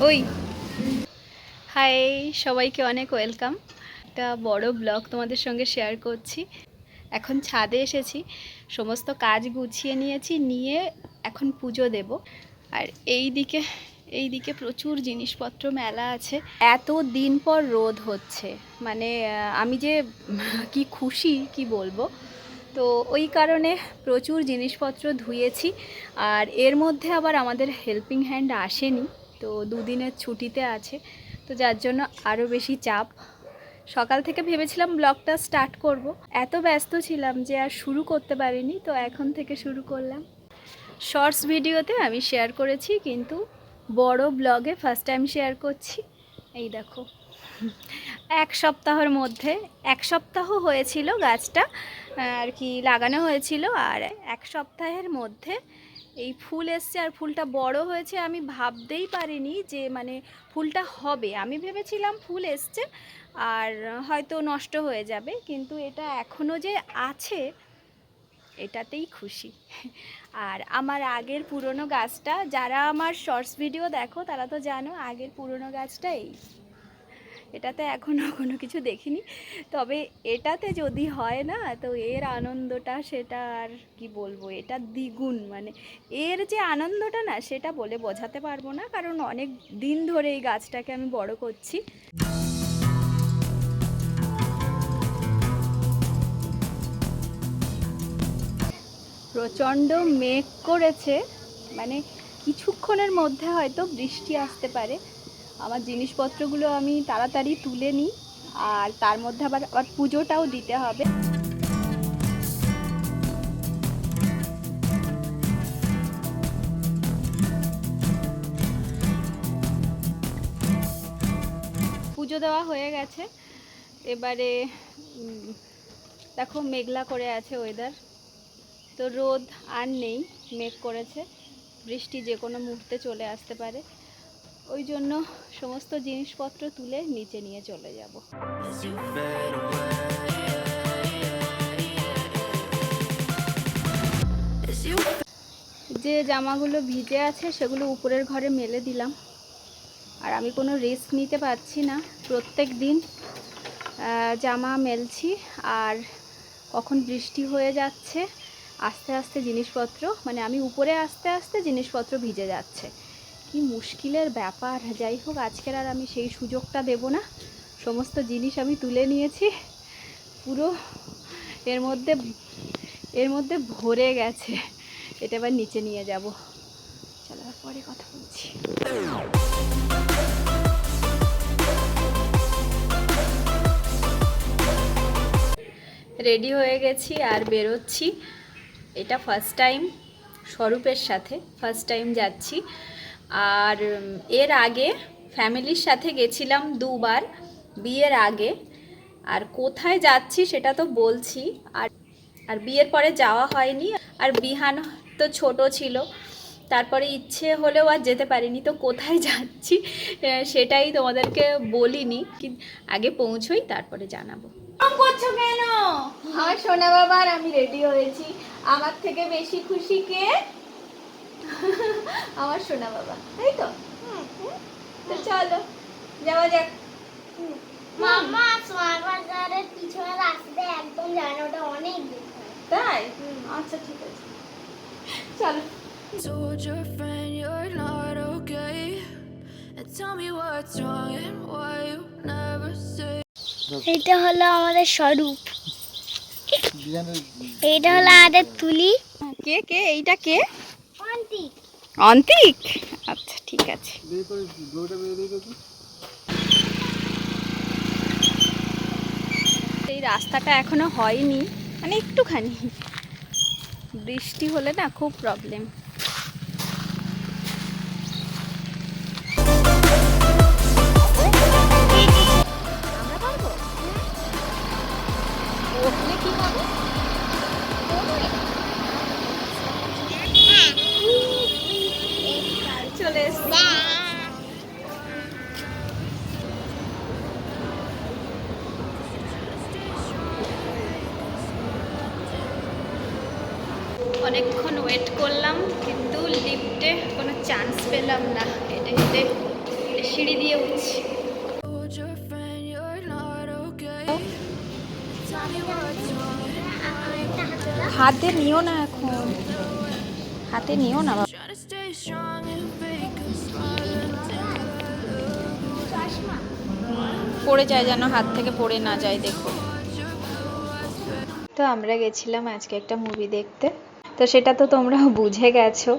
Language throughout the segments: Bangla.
ওই। হাই সবাইকে অনেক ওয়েলকাম একটা বড় ব্লগ তোমাদের সঙ্গে শেয়ার করছি। এখন ছাদে এসেছি। সমস্ত কাজ গুছিয়ে নিয়েছি, নিয়ে এখন পুজো দেব। আর এই দিকে এই দিকে প্রচুর জিনিসপত্র মেলা আছে। এত দিন পর রোদ হচ্ছে। মানে আমি যে কি খুশি, কি বলব? তো ওই কারণে প্রচুর জিনিসপত্র ধুয়েছি। আর এর মধ্যে আবার আমাদের হেল্পিং হ্যান্ড আসেনি। তো দুদিনের ছুটিতে আছে, তো যার জন্য আরও বেশি চাপ। সকাল থেকে ভেবেছিলাম ব্লগটা স্টার্ট করব। এত ব্যস্ত ছিলাম যে আর শুরু করতে পারিনি, তো এখন থেকে শুরু করলাম। শর্টস ভিডিওতে আমি শেয়ার করেছি, কিন্তু বড় ব্লগে ফার্স্ট টাইম শেয়ার করছি। এই দেখো, এক সপ্তাহের মধ্যে, এক সপ্তাহ হয়েছিল গাছটা, আর কি লাগানো হয়েছিল, আর এক সপ্তাহের মধ্যে এই ফুল এসছে আর ফুলটা বড় হয়েছে আমি ভাবতেই পারিনি যে মানে ফুলটা হবে। আমি ভেবেছিলাম ফুল এসছে আর হয়তো নষ্ট হয়ে যাবে, কিন্তু এটা এখনও যে আছে, এটাতেই খুশি। আর আমার আগের পুরনো গাছটা, যারা আমার শর্টস ভিডিও দেখো, তারা তো জানো আগের পুরনো গাছটা এই। এটাতে এখনও কোনো কিছু দেখিনি। তবে এটাতে যদি হয় না, তো এর আনন্দটা সেটা আর কি বলব, এটা দ্বিগুণ। মানে এর যে আনন্দটা না, সেটা বলে বোঝাতে পারব না, কারণ অনেক দিন ধরে এই গাছটাকে আমি বড় করছি। প্রচণ্ড মেঘ করেছে মানে কিছুক্ষণের মধ্যে হয়তো বৃষ্টি আসতে পারে। আমার জিনিসপত্রগুলো আমি তাড়াতাড়ি তুলে নিই, আর তার মধ্যে আবার আবার পুজোটাও দিতে হবে। পুজো দেওয়া হয়ে গেছে। এবারে দেখো মেঘলা করে আছে ওয়েদার তো রোদ আর নেই, মেঘ করেছে। বৃষ্টি যে কোনো মুহূর্তে চলে আসতে পারে। ওই জন্য সমস্ত জিনিসপত্র তুলে নিচে নিয়ে চলে যাব। যে জামাগুলো ভিজে আছে সেগুলো উপরের ঘরে মেলে দিলাম। আর আমি কোনো রিস্ক নিতে পারছি না। প্রত্যেক দিন জামা মেলছি আর কখন বৃষ্টি হয়ে যাচ্ছে আস্তে আস্তে জিনিসপত্র মানে আমি উপরে আস্তে আস্তে জিনিসপত্র ভিজে যাচ্ছে। কি মুশকিলের ব্যাপার। যাই হোক, আজকের আর আমি সেই সুযোগটা দেব না। সমস্ত জিনিস আমি তুলে নিয়েছি। পুরো এর মধ্যে এর মধ্যে ভরে গেছে। এটা এবার নিচে নিয়ে যাব। চলো পরে কথা বলছি। রেডি হয়ে গেছি আর বেরোচ্ছি। এটা ফার্স্ট টাইম স্বরূপের সাথে ফার্স্ট টাইম যাচ্ছি। আর এর আগে ফ্যামিলির সাথে গেছিলাম দুবার বিয়ের আগে। আর কোথায় যাচ্ছি সেটা তো বলছি। আর আর বিয়ের পরে যাওয়া হয়নি। আর বিহান তো ছোট ছিল। তারপরে ইচ্ছে হলেও আর যেতে পারিনি। তো কোথায় যাচ্ছি সেটাই তোমাদেরকে বলিনি। কি আগে পৌঁছোই তারপরে জানাব। করছ কেন? আমার সোনা বাবা আর আমি রেডি হয়েছি। আমার থেকে বেশি খুশি কে? আমার সোনা বাবা তাই তো? তো চলো যাওয়া যাক। মামা স্মার্ট বাজারের পিছনে রাস্তাতে একদম যায় না ওটা অনেক দূর। তাই? আচ্ছা ঠিক আছে। চলো। Told your friend you're not okay. And tell me what's wrong and why you never say. এটা হলো আমাদের স্বরূপ। এটা হলো আমাদের তুলি। কে কে? এইটা কে? আন্টি অন্তিক? আচ্ছা ঠিক আছে। এই রাস্তাটা এখনও হয়নি। মানে একটুখানি। বৃষ্টি হলে না খুব প্রবলেম অনেকক্ষণ ওয়েট করলাম কিন্তু লিফটে কোনো চান্স পেলাম না। হেঁটে হেঁটে সিঁড়ি দিয়ে উঠছি। হাতে নিও না এখন। হাতে নিও না পড়ে যায় যেন হাত থেকে পড়ে না যায় দেখো। তো আমরা গেছিলাম আজকে একটা মুভি দেখতে। তো সেটা তো তোমরা বুঝে গেছো।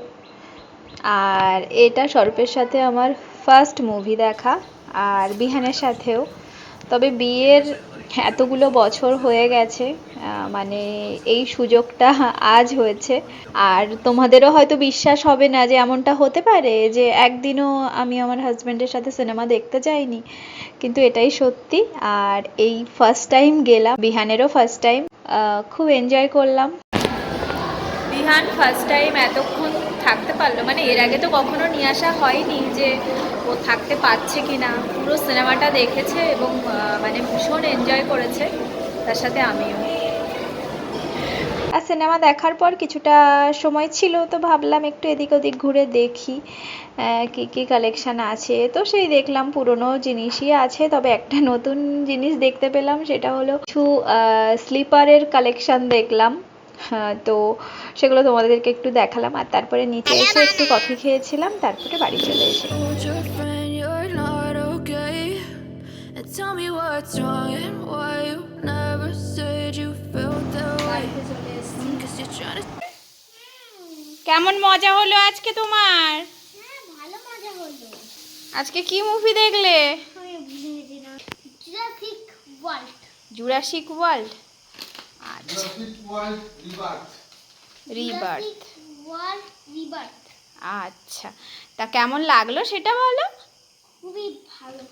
আর এটা স্বরূপের সাথে আমার ফার্স্ট মুভি দেখা, আর বিহানের সাথেও। তবে বিয়ের এতগুলো বছর হয়ে গেছে মানে এই সুযোগটা আজ হয়েছে। আর তোমাদেরও হয়তো বিশ্বাস হবে না যে এমনটা হতে পারে, যে একদিনও আমি আমার হাজব্যান্ডের সাথে সিনেমা দেখতে যাইনি। কিন্তু এটাই সত্যি, আর এই ফার্স্ট টাইম গেলাম, বিহানেরও ফার্স্ট টাইম খুব এনজয় করলাম। বিহান ফার্স্ট টাইম এতক্ষণ থাকতে পারল। মানে এর আগে তো কখনো নিয়ে আসা হয়নি যে ও থাকতে পারছে কি না পুরো সিনেমাটা দেখেছে এবং মানে ভীষণ এনজয় করেছে। তার সাথে আমিও। আর সিনেমা দেখার পর কিছুটা সময় ছিল, তো ভাবলাম একটু এদিক ওদিক ঘুরে দেখি কি কি কালেকশন আছে। তো সেই দেখলাম পুরনো জিনিসই আছে, তবে একটা নতুন জিনিস দেখতে পেলাম, সেটা হলো কিছু স্লিপারের কালেকশন দেখলাম। হ্যাঁ তো সেগুলো তোমাদেরকে একটু দেখালাম। আর তারপরে নিচে এসে একটু কফি খেয়েছিলাম তারপরে বাড়ি চলে এসে কেমন মজা হলো আজকে তোমার? আজকে কি মুভি দেখলে? জুরাসিক ওয়ার্ল্ড রিবার্থ আচ্ছা। তা কেমন লাগল সেটা বলো? খুবই ভালো।